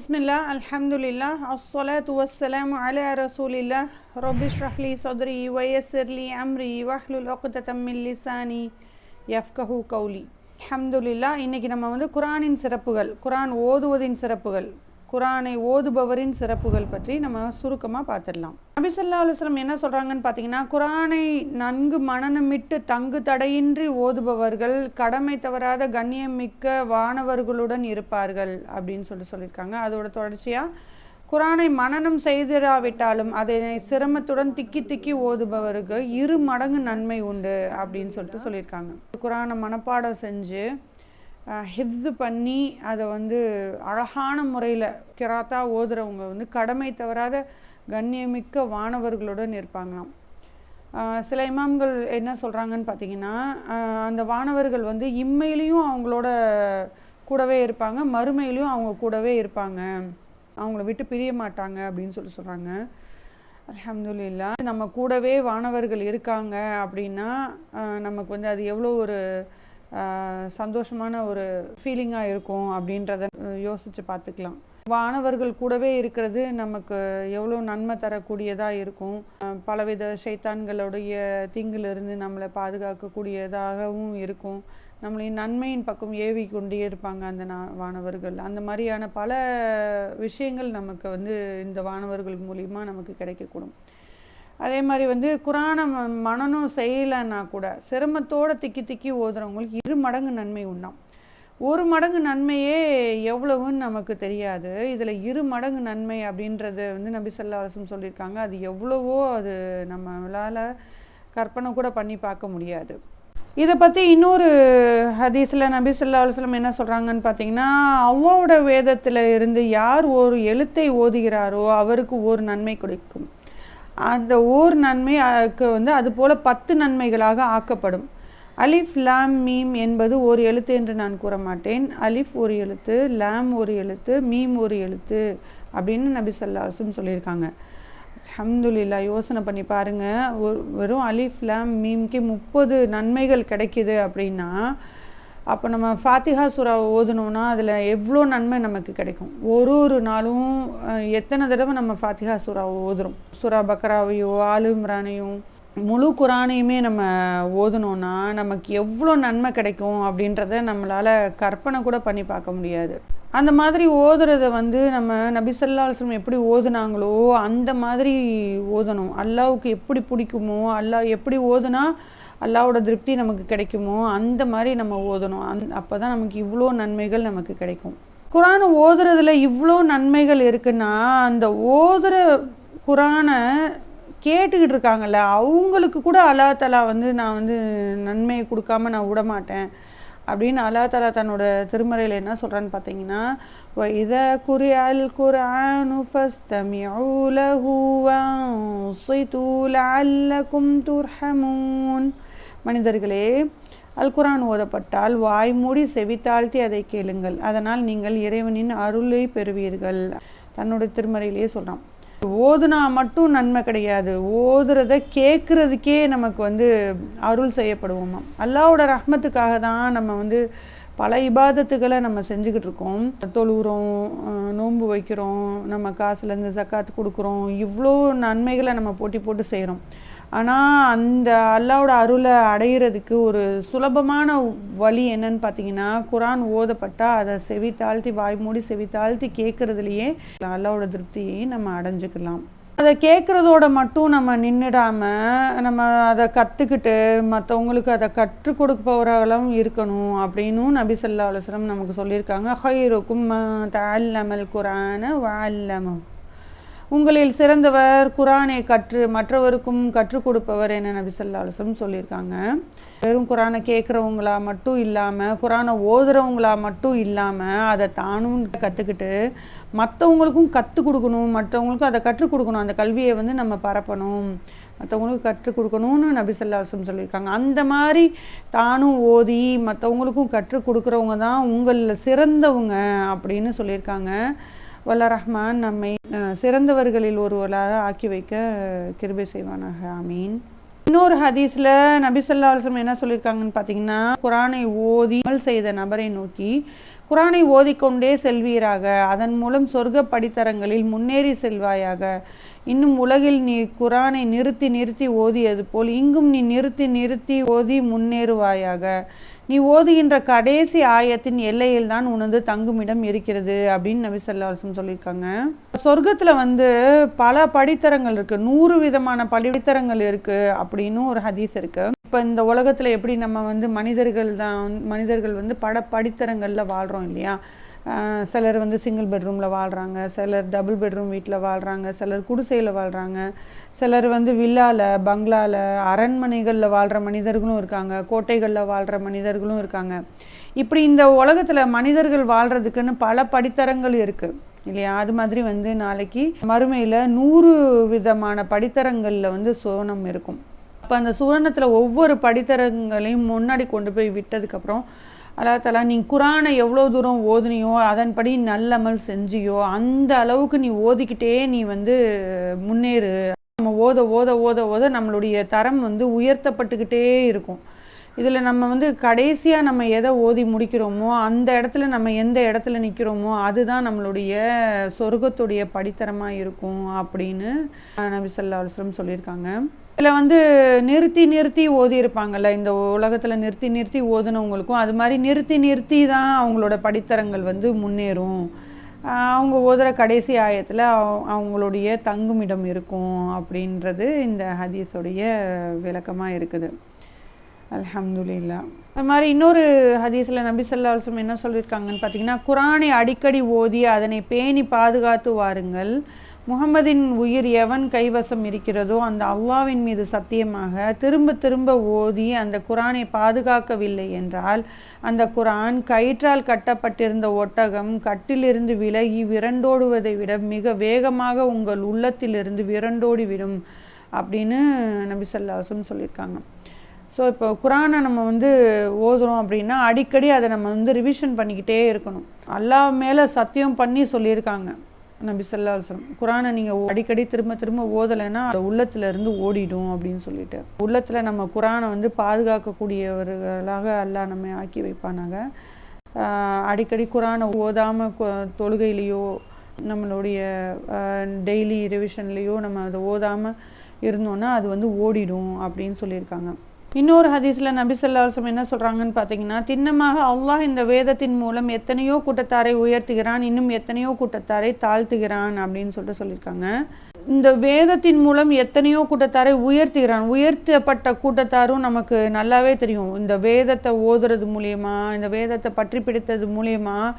பிஸ்மில்லா அல்ஹம்துலில்லா அஸ்ஸலாத்து வஸ்ஸலாமு அலா ரசூலில்லா ரப்பி ஷ்ரஹ் லி சத்ரி வயஸ்ஸிர் லி அம்ரி வஹ்லுல் உக்ததம் மின் லிசானி யஃப்கஹு கௌலி அல்ஹம்துலில்லா இன்னைக்கு நம்ம வந்து குரானின் சிறப்புகள் குரான் ஓதுவதின் சிறப்புகள் குரானை ஓதுபவரின் சிறப்புகள் பற்றி நம்ம சுருக்கமாக பார்த்துடலாம். நபிசல்லா அலுவலம் என்ன சொல்கிறாங்கன்னு பார்த்தீங்கன்னா குரானை நன்கு மனநமிட்டு தங்கு தடையின்றி ஓதுபவர்கள் கடமை தவறாத கண்ணியம் மிக்க வானவர்களுடன் இருப்பார்கள் அப்படின்னு சொல்லி சொல்லியிருக்காங்க. அதோட தொடர்ச்சியாக குரானை மனனம் செய்திராவிட்டாலும் அதை சிரமத்துடன் திக்கி திக்கி ஓதுபவருக்கு இரு மடங்கு நன்மை உண்டு அப்படின்னு சொல்லிட்டு சொல்லியிருக்காங்க. குரானை மனப்பாடம் செஞ்சு ஹிஃப்து பண்ணி அதை வந்து அழகான முறையில் கிராத்தா ஓதுறவங்க வந்து கடமை தவறாத கண்ணியமிக்க வானவர்களுடன் இருப்பாங்களாம். சில இமாம்கள் என்ன சொல்கிறாங்கன்னு பார்த்தீங்கன்னா அந்த வானவர்கள் வந்து இம்மையிலையும் அவங்களோட கூடவே இருப்பாங்க மறுமையிலையும் அவங்க கூடவே இருப்பாங்க. அவங்கள விட்டு பிரிய மாட்டாங்க அப்படின்னு சொல்லி சொல்கிறாங்க அலமதுல்லா நம்ம கூடவே வானவர்கள் இருக்காங்க அப்படின்னா நமக்கு வந்து அது எவ்வளோ ஒரு சந்தோஷமான ஒரு ஃபீலிங்காக இருக்கும் அப்படின்றத யோசித்து பார்த்துக்கலாம். வானவர்கள் கூடவே இருக்கிறது நமக்கு எவ்வளோ நன்மை தரக்கூடியதாக இருக்கும். பலவித ஷைத்தான்களுடைய தீங்கிலிருந்து நம்மளை பாதுகாக்கக்கூடியதாகவும் இருக்கும். நம்மளை நன்மையின் பக்கம் ஏவி கொண்டே இருப்பாங்க அந்த நா வானவர்கள். அந்த மாதிரியான பல விஷயங்கள் நமக்கு வந்து இந்த வானவர்கள் மூலிமா நமக்கு கிடைக்கக்கூடும். அதே மாதிரி வந்து குரானை ம- செய்யலைன்னா கூட சிரமத்தோட திக்கி திக்கி ஓதுறவங்களுக்கு இரு மடங்கு நன்மை உண்டாம். ஒரு மடங்கு நன்மையே எவ்வளவுன்னு நமக்கு தெரியாது. இதில் இரு மடங்கு நன்மை அப்படின்றது வந்து நபி ஸல்லல்லாஹு சொல்லியிருக்காங்க. அது எவ்வளவோ அது நம்மளால் கற்பனை கூட பண்ணி பார்க்க முடியாது. இதை பற்றி இன்னொரு ஹதீஸில் நபி சொல்லா அலுவலம் என்ன சொல்கிறாங்கன்னு பார்த்தீங்கன்னா அவ்வாவோட வேதத்தில் இருந்து யார் ஒரு எழுத்தை ஓதுகிறாரோ அவருக்கு ஒரு நன்மை கிடைக்கும். அந்த ஓர் நன்மைக்கு வந்து அதுபோல் பத்து நன்மைகளாக ஆக்கப்படும். அலிஃப் லாம் மீம் என்பது ஒரு எழுத்து என்று நான் கூற மாட்டேன் அலிஃப் ஒரு எழுத்து லாம் ஒரு எழுத்து மீம் ஒரு எழுத்து அப்படின்னு நபி சொல்லாசும் சொல்லியிருக்காங்க. அஹமதுல்லா யோசனை பண்ணி பாருங்கள் ஒரு வெறும் அலிஃப் லாம் மீம்க்கு முப்பது நன்மைகள் கிடைக்கிது அப்படின்னா அப்போ நம்ம ஃபாத்திஹா சுறாவை ஓதுனோம்னா அதில் எவ்வளோ நன்மை நமக்கு கிடைக்கும்? ஒரு ஒரு நாளும் எத்தனை தடவை நம்ம ஃபாத்திஹா சூரா ஓதுறோம்? சுறா பக்ராவையோ ஆலு இம்ரானையும் முழு குரானையுமே நம்ம ஓதுனோம்னா நமக்கு எவ்வளோ நன்மை கிடைக்கும் அப்படின்றத நம்மளால் கற்பனை கூட பண்ணி பார்க்க முடியாது. அந்த மாதிரி ஓதுறத வந்து நம்ம நபிசல்லாஸ்லம் எப்படி ஓதுனாங்களோ அந்த மாதிரி ஓதணும். அல்லாவுக்கு எப்படி பிடிக்குமோ அல்லாஹ் எப்படி ஓதுனா அல்லாவோட திருப்தி நமக்கு கிடைக்குமோ? அந்த மாதிரி நம்ம ஓதணும். அந் அப்போ தான் நமக்கு இவ்வளோ நன்மைகள் நமக்கு கிடைக்கும். குரான் ஓதுறதுல இவ்வளோ நன்மைகள் இருக்குன்னா அந்த ஓதுற குரானை கேட்டுக்கிட்டு இருக்காங்கல்ல அவங்களுக்கு கூட அல்லா தலா வந்து நான் வந்து நன்மையை கொடுக்காம நான் விட மாட்டேன். அப்படின்னு அல்லா தலா தன்னோட திருமறையில் என்ன சொல்கிறான்னு பார்த்தீங்கன்னா இத குரியால் குரான் துர்ஹமூன். மனிதர்களே அல்குரான் ஓதப்பட்டால் வாய்மூடி செவித்தாழ்த்தி அதை கேளுங்கள். அதனால் நீங்கள் இறைவனின் அருளை பெறுவீர்கள். தன்னுடைய திருமறையிலேயே சொல்கிறான் ஓதுனா மட்டும் நன்மை கிடையாது. ஓதுறத கேட்குறதுக்கே நமக்கு வந்து அருள் செய்யப்படுவோமா? அல்லாவோட ரஹ்மத்துக்காக தான் நம்ம வந்து பல இபாதத்துகளை நம்ம செஞ்சுக்கிட்டு இருக்கோம். தொழுகிறோம் நோன்பு வைக்கிறோம் நம்ம காசுலேருந்து சக்காத்து கொடுக்குறோம். இவ்வளோ நன்மைகளை நம்ம போட்டி போட்டு செய்கிறோம். ஆனால் அந்த அல்லாவோட அருளை அடையிறதுக்கு ஒரு சுலபமான வழி என்னன்னு பார்த்தீங்கன்னா குரான் ஓதப்பட்டால் அதை செவி தாழ்த்தி வாய் மூடி செவி தாழ்த்தி கேட்குறதுலையே அல்லாவோட திருப்தியை நம்ம அடைஞ்சுக்கலாம். அதை கேட்குறதோட மட்டும் நம்ம நின்றுடாமல் நம்ம அதை கற்றுக்கிட்டு மற்றவங்களுக்கு அதை கற்றுக் கொடுப்பவர்களும் இருக்கணும் அப்படின்னும் நபி சொல்லா அலுவலம் நமக்கு சொல்லியிருக்காங்க. ஹைருக்கும் தல்லமல் குரான வல்லமு உங்களில் சிறந்தவர் குரானை கற்று மற்றவருக்கும் கற்றுக் கொடுப்பவர் என நபி சொல்லியிருக்காங்க. வெறும் குரானை கேட்குறவங்களா மட்டும் இல்லாமல் குரானை ஓதுறவங்களா மட்டும் இல்லாமல் அதை தானும் கற்றுக்கிட்டு மற்றவங்களுக்கும் கற்றுக் கொடுக்கணும் மற்றவங்களுக்கும் அதை கற்றுக் கொடுக்கணும். அந்த கல்வியை வந்து நம்ம பரப்பணும். மற்றவங்களுக்கு கற்றுக் கொடுக்கணும்னு நபிசல்லாசம் சொல்லியிருக்காங்க. அந்த மாதிரி தானும் ஓதி மற்றவங்களுக்கும் கற்றுக் கொடுக்குறவங்க தான் உங்களில் சிறந்தவங்க அப்படின்னு சொல்லியிருக்காங்க. வல்ல ரஹ்மான் நம்மை சிறந்தவர்களில் ஒருவராக ஆக்கி வைக்க கிருபை செய்வானாக. ஆமீன். இன்னொரு ஹதீஸில் நபி ஸல்லல்லாஹு என்ன சொல்லியிருக்காங்கன்னு பார்த்தீங்கன்னா குரானை ஓதி அமல் செய்த நபரை நோக்கி குரானை ஓதிக்கொண்டே செல்வீராக அதன் மூலம் சொர்க்க படித்தரங்களில் முன்னேறி செல்வாயாக. இன்னும் உலகில் நீ குரானை நிறுத்தி நிறுத்தி ஓதியது போல் இங்கும் நீ நிறுத்தி நிறுத்தி ஓதி முன்னேறுவாயாக. நீ ஓதுகின்ற கடைசி ஆயத்தின் எல்லையில் தான் உனது தங்குமிடம் இருக்கிறது அப்படின்னு நபி சொல்லாசம் சொல்லியிருக்காங்க. சொர்க்கத்தில் வந்து பல படித்தரங்கள் இருக்குது நூறு விதமான படித்தரங்கள் இருக்குது அப்படின்னு ஒரு ஹதீஸ் இருக்குது இப்போ இந்த உலகத்தில் எப்படி நம்ம வந்து மனிதர்கள் தான் மனிதர்கள் வந்து பட படித்தரங்களில் வாழ்கிறோம் இல்லையா? சிலர் வந்து சிங்கிள் பெட்ரூமில் வாழ்கிறாங்க சிலர் டபுள் பெட்ரூம் வீட்டில் வாழ்கிறாங்க சிலர் குடிசையில் வாழ்கிறாங்க சிலர் வந்து வில்லாவில் பங்களாவில் அரண்மனைகளில் வாழ்கிற மனிதர்களும் இருக்காங்க கோட்டைகளில் வாழ்கிற மனிதர்களும் இருக்காங்க. இப்படி இந்த உலகத்தில் மனிதர்கள் வாழ்கிறதுக்குன்னு பல படித்தரங்கள் இருக்குது இல்லையா? அது மாதிரி வந்து நாளைக்கு மறுமையில் நூறு விதமான படித்தரங்களில் வந்து சோனம் இருக்கும். அப்போ அந்த சுவர்ணத்தில் ஒவ்வொரு படித்தரங்களையும் முன்னாடி கொண்டு போய் விட்டதுக்கப்புறம் அல்லா தலா நீ குரானை எவ்வளோ தூரம் ஓதுனியோ அதன்படி நல்லமல் செஞ்சியோ அந்த அளவுக்கு நீ ஓதிக்கிட்டே நீ வந்து முன்னேறு. நம்ம ஓத ஓத ஓத ஓத நம்மளுடைய தரம் வந்து உயர்த்தப்பட்டுக்கிட்டே இருக்கும். இதில் நம்ம வந்து கடைசியாக நம்ம எதை ஓதி முடிக்கிறோமோ அந்த இடத்துல நம்ம எந்த இடத்துல நிற்கிறோமோ அதுதான் நம்மளுடைய சொர்க்கத்துடைய படித்தரமாக இருக்கும் அப்படின்னு நபி சொல்லா அலுவலம் சொல்லியிருக்காங்க. இதில் வந்து நிறுத்தி நிறுத்தி ஓதி இருப்பாங்கல்ல இந்த உலகத்தில் நிறுத்தி நிறுத்தி ஓதுனவங்களுக்கும் அது மாதிரி நிறுத்தி நிறுத்தி தான் அவங்களோட படித்தரங்கள் வந்து முன்னேறும். அவங்க ஓதுகிற கடைசி ஆயத்தில் அவங்களுடைய தங்குமிடம் இருக்கும் அப்படின்றது இந்த ஹதீஸோடைய விளக்கமாக இருக்குது. அலமதுல்லா அது மாதிரி இன்னொரு ஹதீஸில் நபி சொல்லா அலுவலம் என்ன சொல்லியிருக்காங்கன்னு பார்த்தீங்கன்னா குரானை அடிக்கடி ஓதி அதனை பேணி பாதுகாத்து வாருங்கள். முகமதின் உயிர் எவன் கைவசம் இருக்கிறதோ அந்த அல்லாவின் மீது சத்தியமாக திரும்ப திரும்ப ஓதி அந்த குரானை பாதுகாக்கவில்லை என்றால் அந்த குரான் கயிற்றால் கட்டப்பட்டிருந்த ஒட்டகம் கட்டிலிருந்து விலகி விரண்டோடுவதை விட மிக வேகமாக உங்கள் உள்ளத்திலிருந்து விரண்டோடி விடும் அப்படின்னு நபி சொல்லாசும் சொல்லியிருக்காங்க. ஸோ இப்போ குரானை நம்ம வந்து ஓதுறோம் அப்படின்னா அடிக்கடி அதை நம்ம வந்து ரிவிஷன் பண்ணிக்கிட்டே இருக்கணும். அல்லா மேலே சத்தியம் பண்ணி சொல்லியிருக்காங்க. நபி சொல்லா அலுவலம் குரானை நீங்கள் அடிக்கடி திரும்ப திரும்ப ஓதலைன்னா அது உள்ளத்துலேருந்து ஓடிடும் அப்படின்னு சொல்லிட்டு. உள்ளத்தில் நம்ம குரானை வந்து பாதுகாக்கக்கூடியவர்களாக அல்லாஹ் நம்ம ஆக்கி வைப்பானாங்க அடிக்கடி குரானை ஓதாமல் தொழுகையிலையோ நம்மளுடைய டெய்லி ரிவிஷன்லேயோ நம்ம அதை ஓதாமல் இருந்தோன்னா அது வந்து ஓடிடும் அப்படின்னு சொல்லியிருக்காங்க. இன்னொரு ஹதீஸில் நபி சொல்லாசம் என்ன சொல்கிறாங்கன்னு பார்த்தீங்கன்னா திண்ணமாக அல்லாஹ் இந்த வேதத்தின் மூலம் எத்தனையோ கூட்டத்தாரை உயர்த்துகிறான் இன்னும் எத்தனையோ கூட்டத்தாரை தாழ்த்துகிறான் அப்படின்னு சொல்லிட்டு சொல்லியிருக்காங்க. இந்த வேதத்தின் மூலம் எத்தனையோ கூட்டத்தாரை உயர்த்துகிறான். உயர்த்தப்பட்ட கூட்டத்தாரும் நமக்கு நல்லாவே தெரியும். இந்த வேதத்தை ஓதுறது மூலியமா இந்த வேதத்தை பற்றி பிடித்தது மூலியமாக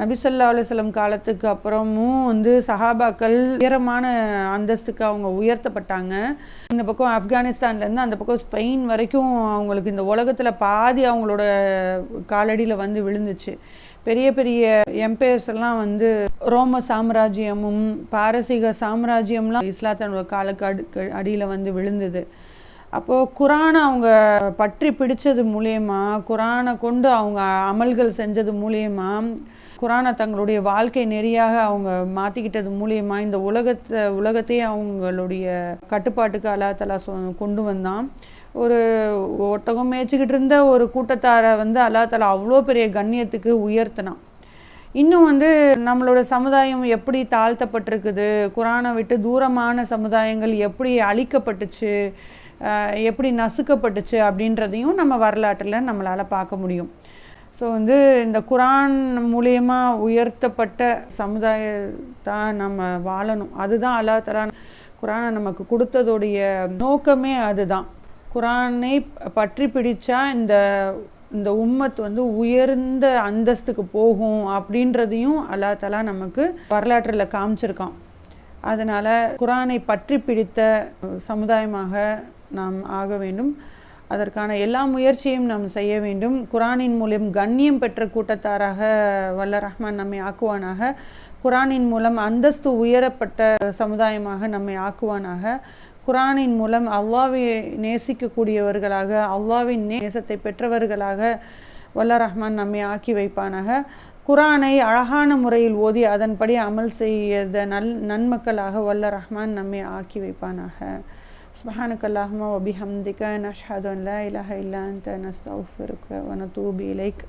நபிசல்லா அலுவலம் காலத்துக்கு அப்புறமும் வந்து சஹாபாக்கள் உயரமான அந்தஸ்துக்கு அவங்க உயர்த்தப்பட்டாங்க. இந்த பக்கம் ஆப்கானிஸ்தான்லேருந்து அந்த பக்கம் ஸ்பெயின் வரைக்கும் அவங்களுக்கு இந்த உலகத்தில் பாதி அவங்களோட காலடியில் வந்து விழுந்துச்சு. பெரிய பெரிய எம்பையர்ஸ் எல்லாம் வந்து ரோம சாம்ராஜ்யமும் பாரசீக சாம்ராஜ்யம்லாம் இஸ்லாத்தனோட காலக்கு அடியில் வந்து விழுந்தது. அப்போது குரானை அவங்க பற்றி பிடிச்சது மூலயமா குரானை கொண்டு அவங்க அமல்கள் செஞ்சது மூலயமா குரானை தங்களுடைய வாழ்க்கை நெறியாக அவங்க மாற்றிக்கிட்டது மூலியமா இந்த உலகத்தை உலகத்தையே அவங்களுடைய கட்டுப்பாட்டுக்கு அல்லா தலா சொ கொண்டு வந்தான். ஒரு ஒட்டகம் மேய்ச்சிக்கிட்டு இருந்த ஒரு கூட்டத்தாரை வந்து அல்லா தலா அவ்வளோ பெரிய கண்ணியத்துக்கு உயர்த்தினான். இன்னும் வந்து நம்மளோட சமுதாயம் எப்படி தாழ்த்தப்பட்டிருக்குது குரானை விட்டு தூரமான சமுதாயங்கள் எப்படி அழிக்கப்பட்டுச்சு எப்படி நசுக்கப்பட்டுச்சு அப்படின்றதையும் நம்ம வரலாற்றில் நம்மளால் பார்க்க முடியும். ஸோ வந்து இந்த குரான் மூலயமா உயர்த்தப்பட்ட சமுதாயத்தான் நம்ம வாழணும். அதுதான் அல்லா தலா குரானை நமக்கு கொடுத்ததோடைய நோக்கமே அதுதான். குரானை பற்றி பிடிச்சா இந்த இந்த உம்மத் வந்து உயர்ந்த அந்தஸ்துக்கு போகும் அப்படின்றதையும் அல்லா தலா நமக்கு வரலாற்றில் காமிச்சிருக்கான். அதனால் குரானை பற்றி பிடித்த சமுதாயமாக நாம் ஆக வேண்டும். அதற்கான எல்லா முயற்சியும் நாம் செய்ய வேண்டும். குரானின் மூலம் கண்ணியம் பெற்ற கூட்டத்தாராக வல்ல ரஹ்மான் நம்மை ஆக்குவானாக. குரானின் மூலம் அந்தஸ்து உயரப்பட்ட சமுதாயமாக நம்மை ஆக்குவானாக. குரானின் மூலம் அல்லாவை நேசிக்கக்கூடியவர்களாக அல்லாவின் நேசத்தை பெற்றவர்களாக வல்ல ரஹ்மான் நம்மை ஆக்கி வைப்பானாக. குரானை அழகான முறையில் ஓதி அதன்படி அமல் செய்த நல் நன்மக்களாக வல்ல ரஹ்மான் நம்மை ஆக்கி வைப்பானாக. سبحانك اللهم وبحمدك نشهد أن لا إله إلا أنت نستغفرك ونتوب إليك.